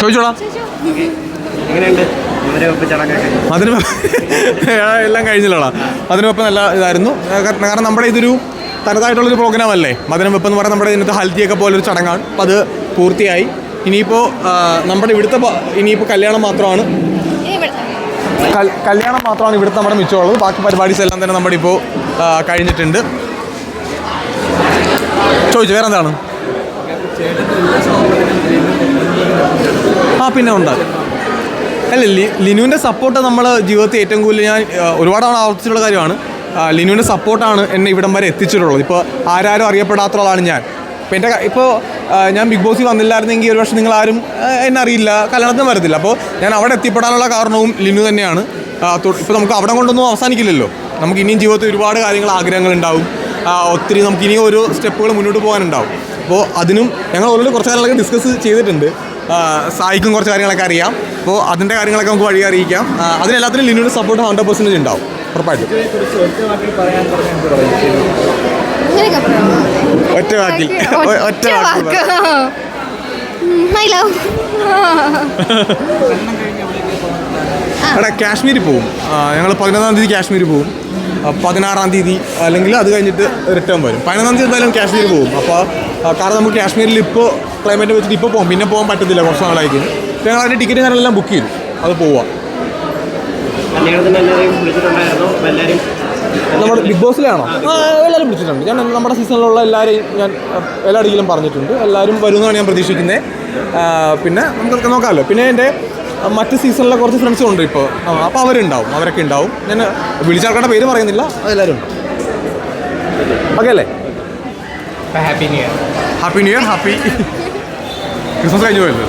ചോദിച്ചോടാ അതിന് എല്ലാം കഴിഞ്ഞില്ലടാ. അതിനൊപ്പം നല്ല ഇതായിരുന്നു. കാരണം നമ്മുടെ ഇതൊരു തനതായിട്ടുള്ളൊരു പ്രോഗ്രാം അല്ലേ? മദനം വെപ്പ് എന്ന് പറയുന്നത് നമ്മുടെ ഇന്നത്തെ ഹൽദിയൊക്കെ പോലൊരു ചടങ്ങാണ്. അപ്പം അത് പൂർത്തിയായി. ഇനിയിപ്പോൾ നമ്മുടെ ഇവിടുത്തെ ഇനിയിപ്പോൾ കല്യാണം മാത്രമാണ്. കല്യാണം മാത്രമാണ് ഇവിടുത്തെ നമ്മുടെ മിച്ചമുള്ളത്. ബാക്കി പരിപാടീസ് എല്ലാം തന്നെ നമ്മുടെ ഇപ്പോൾ കഴിഞ്ഞിട്ടുണ്ട്. ചോദിച്ചു വേറെ എന്താണ് ആ പിന്നെ ഉണ്ട്. അല്ല ലിനുവിന്റെ സപ്പോർട്ട് നമ്മൾ ജീവിതത്തിൽ ഏറ്റവും കൂടുതൽ ഞാൻ ഒരുപാട് തവണ ആവർത്തിച്ചുള്ള കാര്യമാണ്. ലിനുവിന്റെ സപ്പോർട്ടാണ് എന്നെ ഇവിടം വരെ എത്തിച്ചിട്ടുള്ളത്. ഇപ്പോൾ ആരാരും അറിയപ്പെടാത്ത ആളാണ് ഞാൻ. ഇപ്പോൾ എന്റെ ഇപ്പോൾ ഞാൻ ബിഗ് ബോസിൽ വന്നില്ലായിരുന്നെങ്കിൽ ഒരു പക്ഷേ നിങ്ങൾ ആരും എന്നെ അറിയില്ല കല്യാണത്തിന് വരത്തില്ല. അപ്പോൾ ഞാൻ അവിടെ എത്തിപ്പെടാനുള്ള കാരണവും ലിനു തന്നെയാണ്. ഇപ്പോൾ നമുക്ക് അവിടെ കൊണ്ടൊന്നും അവസാനിക്കില്ലല്ലോ. നമുക്ക് ഇനിയും ജീവിതത്തിൽ ഒരുപാട് കാര്യങ്ങൾ ആഗ്രഹങ്ങൾ ഉണ്ടാവും. ഒത്തിരി നമുക്ക് ഇനിയും ഒരു സ്റ്റെപ്പുകൾ മുന്നോട്ട് പോകാനുണ്ടാവും. അപ്പോൾ അതിനും ഞങ്ങൾ ഓൾറെഡി കുറച്ച് കാലങ്ങളൊക്കെ ഡിസ്കസ് ചെയ്തിട്ടുണ്ട്. സായിക്കും കുറച്ച് കാര്യങ്ങളൊക്കെ അറിയാം. അപ്പോൾ അതിന്റെ കാര്യങ്ങളൊക്കെ നമുക്ക് വഴി അറിയിക്കാം. അതിനെല്ലാത്തിനും ലിനുവിന്റെ സപ്പോർട്ട് ഹൺഡ്രഡ് പെർസെന്റേജ് ഉണ്ടാവും. ഉറപ്പായിട്ടും. ഒറ്റ വാക്കിൽ. ഒറ്റ വാക്കിൽ I എടാ കാശ്മീരിൽ പോവും. ഞങ്ങൾ പതിനൊന്നാം തീയതി കാശ്മീർ പോവും. പതിനാറാം തീയതി അല്ലെങ്കിൽ അത് കഴിഞ്ഞിട്ട് റിട്ടേൺ വരും. പതിനൊന്നാം തീയതി എന്തായാലും കാശ്മീർ പോവും. അപ്പോൾ കാരണം നമുക്ക് കാശ്മീരിൽ ഇപ്പോൾ ക്ലൈമറ്റ് വെച്ചിട്ട് ഇപ്പോൾ പോകും. പിന്നെ പോകാൻ പറ്റത്തില്ല കുറച്ച് നാളായിരിക്കും ഞങ്ങൾ അതിന്റെ ടിക്കറ്റ് കാര്യങ്ങളെല്ലാം ബുക്ക് ചെയ്തു. അത് പോവാം. നമ്മുടെ ബിഗ് ബോസിലാണോ ആ എല്ലാവരും വിളിച്ചിട്ടുണ്ട്. ഞാൻ നമ്മുടെ സീസണിലുള്ള എല്ലാവരെയും ഞാൻ ആ, എല്ലാ അടിയിലും പറഞ്ഞിട്ടുണ്ട്. എല്ലാവരും വരുമെന്നാണ് ഞാൻ പ്രതീക്ഷിക്കുന്നത് പിന്നെ നമുക്ക് നോക്കാമല്ലോ. പിന്നെ എന്റെ മറ്റ് സീസണിലെ കുറച്ച് ഫ്രണ്ട്സും ഉണ്ട് ഇപ്പോൾ. അപ്പോൾ അവരുണ്ടാവും. അവരൊക്കെ ഉണ്ടാവും. ഞാൻ വിളിച്ച ആൾക്കാരുടെ പേര് പറയുന്നില്ല. അതെല്ലാവരും ഉണ്ടാവും ഓക്കെ അല്ലേ? Happy new year happy new year happy Christmas കഴിഞ്ഞു പോയല്ലോ